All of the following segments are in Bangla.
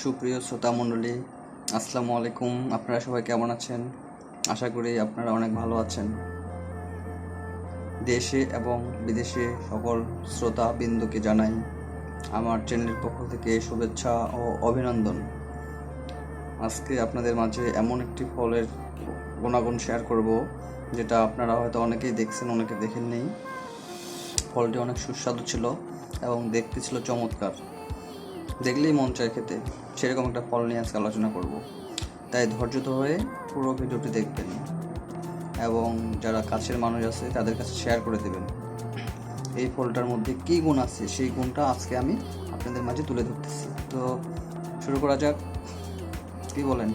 সুপ্রিয় শ্রোতা মণ্ডলী, আসসালামু আলাইকুম। আপনারা সবাই কেমন আছেন? আশা করি আপনারা অনেক ভালো আছেন। দেশে এবং বিদেশে সকল শ্রোতা বিন্দুকে জানাই আমার চ্যানেলের পক্ষ থেকে শুভেচ্ছা ও অভিনন্দন। আজকে আপনাদের মাঝে এমন একটি ফলের গুণাগুণ শেয়ার করব, যেটা আপনারা হয়তো অনেকেই দেখছেন, অনেকে দেখেননি। ফলটি অনেক সুস্বাদু ছিল এবং দেখতে ছিল চমৎকার। দেখলেই মন চায় খেতে। সেরকম একটা ফল নিয়ে আজকে আলোচনা করব। তাই ধৈর্য ধরে পুরো ভিডিওটি দেখবেন এবং যারা কাছের মানুষ আছে, তাদের কাছে শেয়ার করে দেবেন। এই ফলটার মধ্যে কী গুণ আছে? সেই গুণটা আজকে আমি আপনাদের মাঝে তুলে ধরতেছি। তো শুরু করা যাক। কী বলেন?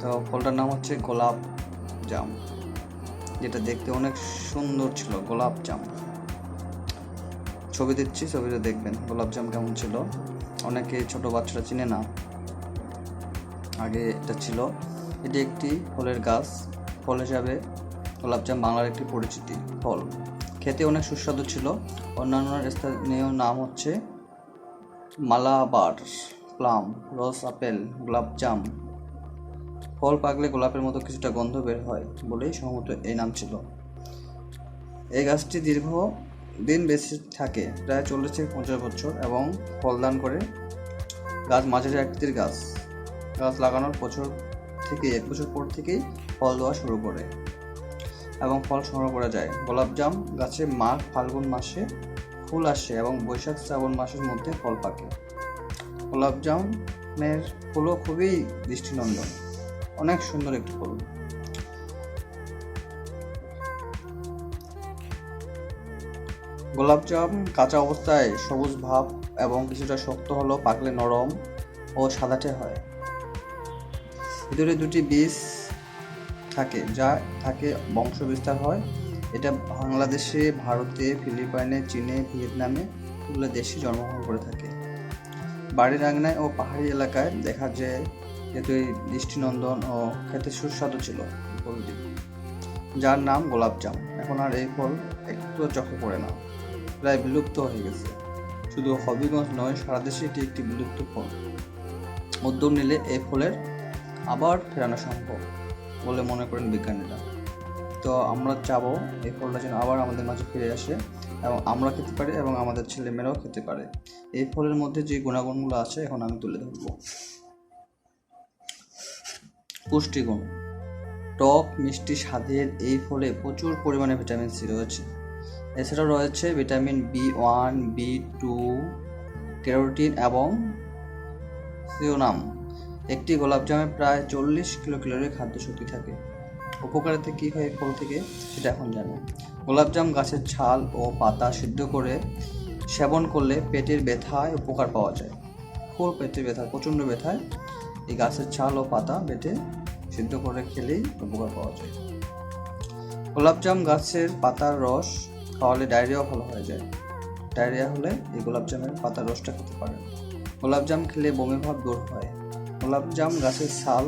তো ফলটার নাম হচ্ছে গোলাপ জাম, যেটা দেখতে অনেক সুন্দর ছিল, গোলাপ জাম। ছবি দিচ্ছি ছবিটা দেখবেন গোলাপজাম কেমন ছিল। অনেকে ছোট বাচ্চারা চিনে না। আগে এটা ছিল। এটি একটি ফলের গাছ। ফল হিসাবে গোলাপজাম বাংলার একটি পরিচিতি ফল। খেতে অনেক সুস্বাদু ছিল। অন্যান্য স্থানীয় নাম হচ্ছে মালাবার, প্লাম, রস, আপেল গোলাপজাম ফল পাকলে গোলাপের মতো কিছুটা গন্ধ বের হয় বলেই সম্ভবত এই নাম ছিল। এই গাছটি দীর্ঘ দিন বেশি থাকে, প্রায় চল্লিশ থেকে পঞ্চাশ বছর, এবং ফলদান করে গাছ মাঝারি আকৃতির গাছ গাছ লাগানোর বছর থেকে এক বছর পর থেকেই ফল দেওয়া শুরু করে। এবং ফল সংগ্রহ করা যায়। গোলাপজাম গাছে মাঘ, ফাল্গুন মাসে ফুল আসে এবং বৈশাখ, শ্রাবণ মাসের মধ্যে ফল পাকে। গোলাপজামের ফুলও খুবই দৃষ্টিনন্দন। অনেক সুন্দর একটি ফুল। গোলাপজাম, কাঁচা অবস্থায় সবুজ ভাব এবং কিছুটা শক্ত হলেও পাকলে নরম ও সাদাটে হয়। ভিতরে দুটি বীজ থাকে, যা থাকে বংশ বিস্তার হয়। এটা বাংলাদেশে, ভারতে, ফিলিপাইনে, চীনে, ভিয়েতনামে এগুলো দেশে জন্মগ্রহণ করে থাকে। বাড়ির আঙনায় ও পাহাড়ি এলাকায় দেখা যায় যেহেতু এই দৃষ্টিনন্দন ও খেতে সুস্বাদু ছিল ফলটি যার নাম গোলাপজাম। এখন আর এই ফল একটু চোখে পড়ে না। প্রায় বিলুপ্ত হয়ে গেছে। শুধু হবিগঞ্জ নয়, সারা দেশে এটি একটি বিলুপ্ত ফল উদ্যোগ নিলে এই ফলের আবার ফেরানো সম্ভব বলে মনে করেন বিজ্ঞানীরা। তো আমরা চাবো এই ফলটা যেন আবার আমাদের মাঝে ফিরে আসে এবং আমরা খেতে পারি এবং আমাদের ছেলেমেয়েরাও খেতে পারে। এই ফলের মধ্যে যে গুণাগুণগুলো আছে, এখন আমি তুলে ধরবো। পুষ্টিগুণ। টক, মিষ্টি স্বাদের এই ফলে প্রচুর পরিমাণে ভিটামিন সি রয়েছে। এছাড়াও রয়েছে vitamin B one, B two, carotene এবং সিওনাম। একটি গোলাপজামে প্রায় চল্লিশ কিলো ক্যালোরি খাদ্য শক্তি থাকে। উপকারিতা কী হয় ফল থেকে সেটা এখন জানো গোলাপজাম গাছের ছাল ও পাতা সিদ্ধ করে সেবন করলে পেটের ব্যথায় উপকার পাওয়া যায়। ফুল পেটের ব্যথা, প্রচণ্ড ব্যথায় এই গাছের ছাল ও পাতা বেটে সিদ্ধ করে খেলেই উপকার পাওয়া যায়। গোলাপজাম গাছের পাতার রস খাওয়ালে ডায়রিয়াও ভালো হয়ে যায়। ডায়রিয়া হলে এই গোলাপজামের পাতার রসটা খেতে পারেন। গোলাপজাম খেলে বমি ভাব দূর হয়। গোলাপজাম গাছের ছাল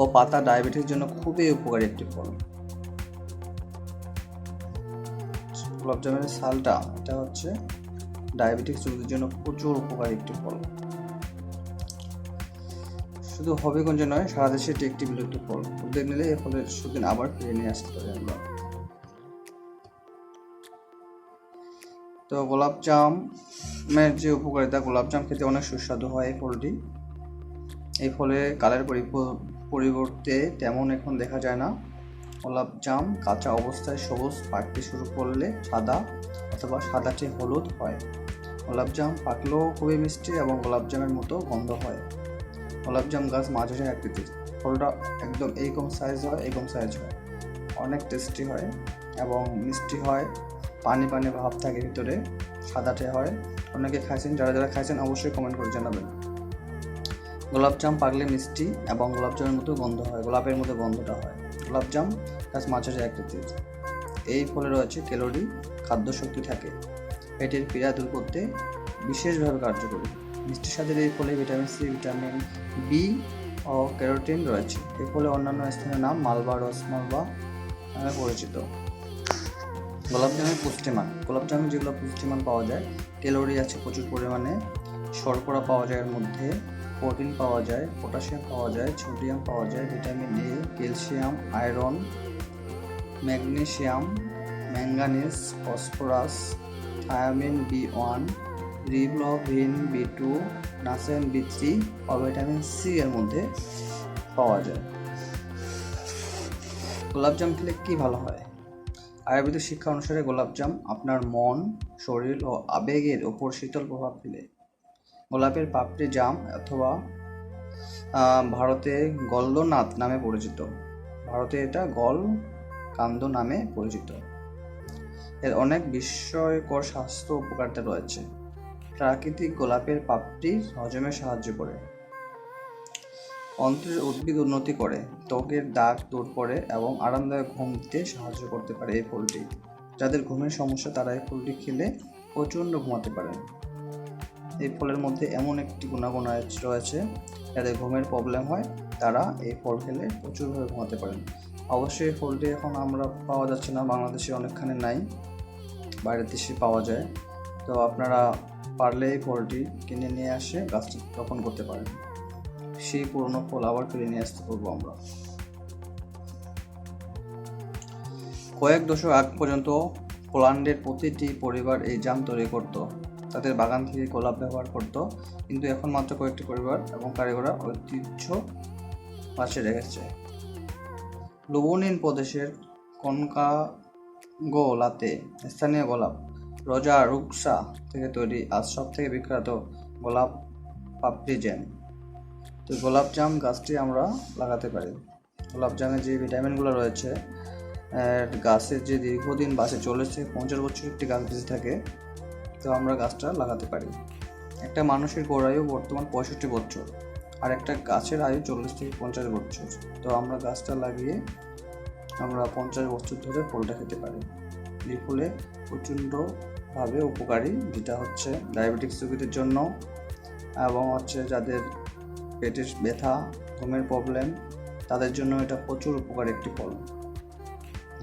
ও পাতা ডায়াবেটিসের জন্য খুবই উপকারী একটি ফল। গোলাপজামের ছালটা, এটা হচ্ছে ডায়াবেটিস রোগীদের জন্য প্রচুর উপকারী একটি ফল। শুধু হবিগঞ্জে নয়, সারা দেশে এটি একটি বিলুপ্ত ফল। উদ্যোগ নিলে এ ফলের সুদিন আবার ফিরে নিয়ে আসতে পারি আমরা। তো গোলাপজামের যে উপকারিতা গোলাপজাম খেতে অনেক সুস্বাদু হয় এই ফলটি। এই ফলে কালের পরিবর্তে তেমন এখন দেখা যায় না। গোলাপজাম কাঁচা অবস্থায় সবুজ পাকতে শুরু করলে সাদা অথবা সাদাটে হলুদ হয়। গোলাপজাম পাকলেও খুবই মিষ্টি এবং গোলাপজামের মতো গন্ধ হয়। গোলাপজাম গাছ মাঝারি আকৃতির। ফলটা একদম এইরকম সাইজ হয়, এরকম সাইজ হয়। অনেক টেস্টি হয় এবং মিষ্টি হয়। পানি পানি ভাব থাকে ভিতরে, সাদাটে হয়। অনেকে খাইছেন, যারা যারা খাইছেন অবশ্যই কমেন্ট করে জানাবেন। গোলাপজাম পাকলে মিষ্টি এবং গোলাপজামের মতো গন্ধ হয়, গোলাপের মতো গন্ধটা হয়। গোলাপজাম গাছ মাঝারি আকৃতির এই ফলে রয়েছে ক্যালোরি, খাদ্য শক্তি থাকে। পেটের পীড়া দূর করতে বিশেষভাবে কার্যকরী। মিষ্টির সাথে এই ফলে ভিটামিন সি, ভিটামিন বি ও ক্যারোটিন রয়েছে। এই ফলে অন্যান্য স্থানের নাম মালবা, রসমালবা নামে পরিচিত। গোলাপজামের পুষ্টিমান। গোলাপজামে যেগুলো পুষ্টিমান পাওয়া যায় ক্যালোরি আছে প্রচুর পরিমাণে। শর্করা পাওয়া যায় এর মধ্যে প্রোটিন পাওয়া যায় পটাশিয়াম পাওয়া যায় সোডিয়াম পাওয়া যায় vitamin A calcium iron magnesium manganese phosphorus thiamine B one riboflavin B two niacin B three O vitamin C এর মধ্যে পাওয়া যায়। গোলাপজাম খেলে কী ভালো হয়? আয়ুর্বেদিক শিক্ষা অনুসারে গোলাপজাম আপনার মন, শরীর ও আবেগের ওপর শীতল প্রভাব ফেলে। গোলাপের পাপড়ি জাম অথবা ভারতে গল্দনাথ নামে পরিচিত। ভারতে এটা গল কান্দ নামে পরিচিত। এর অনেক বিস্ময়কর স্বাস্থ্য উপকারিতা রয়েছে। প্রাকৃতিক গোলাপের পাপড়ি হজমে সাহায্য করে। অন্ত্রের উদ্ভিদ উন্নতি করে, ত্বকের দাগ দূর করে এবং আরামদায়ক ঘুম দিতে সাহায্য করতে পারে এই ফলটি। যাদের ঘুমের সমস্যা, তারা এই ফলটি খেলে প্রচণ্ড ঘুমাতে পারেন। এই ফলের মধ্যে এমন একটি গুণাগুণ রয়েছে- যাদের ঘুমের প্রবলেম হয়, তারা এই ফল খেলে প্রচুরভাবে ঘুমাতে পারেন। অবশ্যই এই ফলটি এখন আমরা পাওয়া যাচ্ছে না, বাংলাদেশে অনেকখানে নাই, বাইরের দেশে পাওয়া যায়। তো আপনারা পারলে এই ফলটি কিনে নিয়ে আসে গাছটি রোপণ করতে পারেন। সেই পুরনো ফল আবার ফিরে নিয়ে আসতে পারব আমরা। কয়েক দশক আগ পর্যন্ত পোল্যান্ডের প্রতিটি পরিবার এই জাম তৈরি করত। তাদের বাগান থেকে গোলাপ ব্যবহার করত, কিন্তু এখন মাত্র কয়েকটি পরিবার এবং কারিগররা ঐতিহ্য পাশে রেখেছে। লুবনিন প্রদেশের কনকাগোলাতে স্থানীয় গোলাপ রোজা রুকসা থেকে তৈরি আজ সব থেকে বিখ্যাত গোলাপ পাপড়ি জ্যাম তো গোলাপ জাম গাছটি আমরা লাগাতে পারি। গোলাপ জামে যে ভিটামিনগুলো রয়েছে গাছের যে দীর্ঘদিন বাসে থেকে পঞ্চাশ বছর একটি গাছ বেঁচে থাকে, তো আমরা গাছটা লাগাতে পারি। একটা মানুষের গড় আয়ু বর্তমান পঁয়ষট্টি বছর, আর একটা গাছের আয়ু চল্লিশ থেকে পঞ্চাশ বছর। তো আমরা গাছটা লাগিয়ে আমরা পঞ্চাশ বছর ধরে ফলটা খেতে পারি। এই ফলে প্রচণ্ডভাবে উপকারী, যেটা হচ্ছে ডায়াবেটিক্স রোগীদের জন্য এবং হচ্ছে যাদের পেটের ব্যথা, ঘুমের প্রবলেম তাদের জন্য এটা প্রচুর উপকার একটি ফল।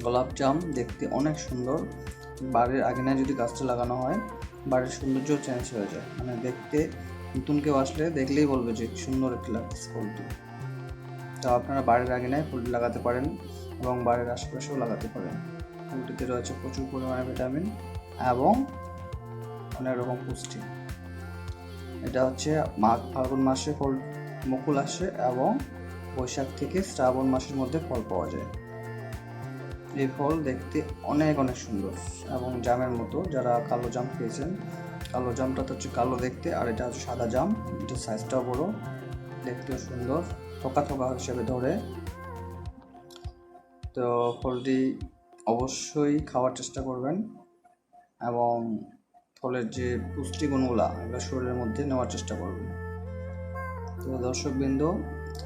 গোলাপ জাম দেখতে অনেক সুন্দর। বাড়ির আঙিনায় যদি গাছটা লাগানো হয়, বাড়ির সৌন্দর্য চেঞ্জ হয়ে যায়। মানে দেখতে, নতুন কেউ আসলে দেখলেই বলবে যে সুন্দর একটি লাগছে ফুলটি। তো আপনারা বাড়ির আঙিনায় ফুলটি লাগাতে পারেন এবং বাড়ির আশেপাশেও লাগাতে পারেন। ফুলটিতে রয়েছে প্রচুর পরিমাণে ভিটামিন এবং অনেক রকম পুষ্টি। এটা হচ্ছে মাঘ ফাল্গুন মাসে ফল মুকুল আসে এবং বৈশাখ থেকে শ্রাবণ মাসের মধ্যে ফল পাওয়া যায়। এই ফল দেখতে অনেক অনেক সুন্দর এবং জামের মতো। যারা কালো জাম খেয়েছেন, কালো জামটা তো হচ্ছে কালো দেখতে আর এটা হচ্ছে সাদা জাম। এটা সাইজটাও বড়, দেখতেও সুন্দর, থোকা থোকা হিসেবে ধরে। তো ফলটি অবশ্যই খাওয়ার চেষ্টা করবেন এবং ফলের যে পুষ্টিগুণগুলা, এগুলো শরীরের মধ্যে নেওয়ার চেষ্টা করবেন। তো দর্শকবৃন্দ,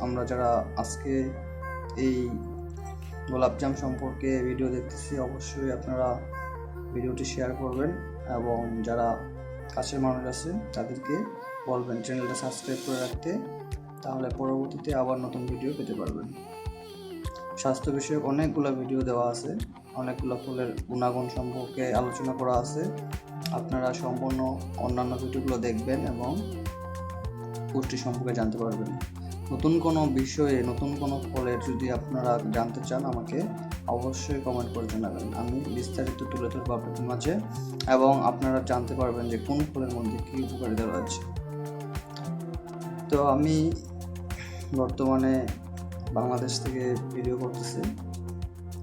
আমরা যারা আজকে এই গোলাপজাম সম্পর্কে ভিডিও দেখতেছি, অবশ্যই আপনারা ভিডিওটি শেয়ার করবেন এবং যারা কাছের মানুষ আছে, তাদেরকে বলবেন চ্যানেলটা সাবস্ক্রাইব করে রাখতে, তাহলে পরবর্তীতে আবার নতুন ভিডিও পেতে পারবেন। স্বাস্থ্য বিষয়ক অনেকগুলো ভিডিও দেওয়া আছে, অনেকগুলো ফুলের গুণাগুণ সম্পর্কে আলোচনা করা আছে। আপনারা সম্পূর্ণ অন্যান্য ভিডিওগুলো দেখবেন এবং পুষ্টি সম্পর্কে জানতে পারবেন। নতুন কোনো বিষয়ে, নতুন কোনো ফলের যদি আপনারা জানতে চান, আমাকে অবশ্যই কমেন্ট করে জানাবেন। আমি বিস্তারিত তুলে ধরবো আপনাদের মাঝে এবং আপনারা জানতে পারবেন যে কোন ফলের মধ্যে কী উপকারিতা রয়েছে। তো আমি বর্তমানে বাংলাদেশ থেকে ভিডিও করতেছি।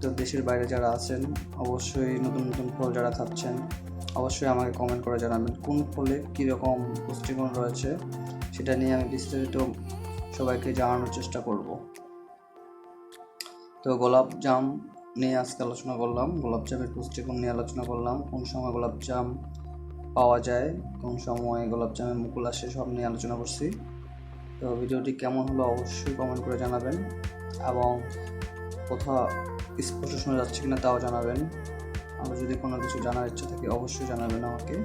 তো দেশের বাইরে যারা আছেন, অবশ্যই নতুন নতুন ফল যারা খাচ্ছেন, অবশ্যই আমাকে কমেন্ট করে জানাবেন কোন ফলে কীরকম পুষ্টিগুণ রয়েছে। সেটা নিয়ে আমি বিস্তারিত সবাইকে জানানোর চেষ্টা করব। তো গোলাপ জাম নিয়ে আজকে আলোচনা করলাম। গোলাপ জামের পুষ্টিগুণ নিয়ে আলোচনা করলাম। কোন সময় গোলাপ জাম পাওয়া যায়, কোন সময় গোলাপ জামের মুকুল আসে সব নিয়ে আলোচনা করছি। তো ভিডিওটি কেমন হলো অবশ্যই কমেন্ট করে জানাবেন এবং কোথাও স্পষ্ট শোনা যাচ্ছে কিনা তাও জানাবেন। আর যদি কোনো কিছু জানার ইচ্ছা থাকে অবশ্যই জানাবেন আমাকে।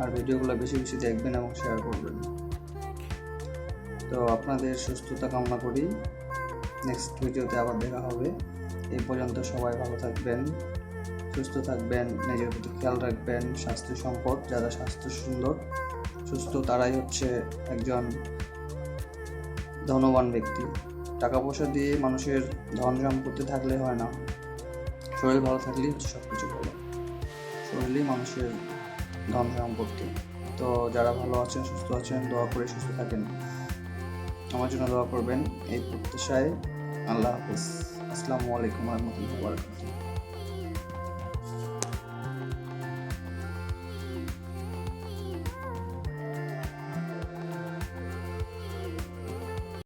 আর ভিডিওগুলো বেশি বেশি দেখবেন এবং শেয়ার করবেন। তো আপনাদের সুস্থতা কামনা করি। নেক্সট ভিডিওতে আবার দেখা হবে। এই পর্যন্ত সবাই ভালো থাকবেন, সুস্থ থাকবেন, নিজের প্রতি খেয়াল রাখবেন, স্বাস্থ্য সম্পদ, যারা স্বাস্থ্য সুন্দর, সুস্থ তারাই হচ্ছে একজন ধনবান ব্যক্তি। টাকা পয়সা দিয়ে মানুষের ধন সম্পত্তি থাকলে হয় না। শরীর ভালো থাকলেই হচ্ছে সব কিছু ভালো। শরীরই মানুষের ধন সম্পত্তি। তো যারা ভালো আছেন, সুস্থ আছেন, দোয়া করে সুস্থ থাকেন। আমার জন্য দোয়া করবেন এই প্রত্যাশায়। আল্লাহ হাফিজ। আসসালামু আলাইকুম রহমতুল্লাহ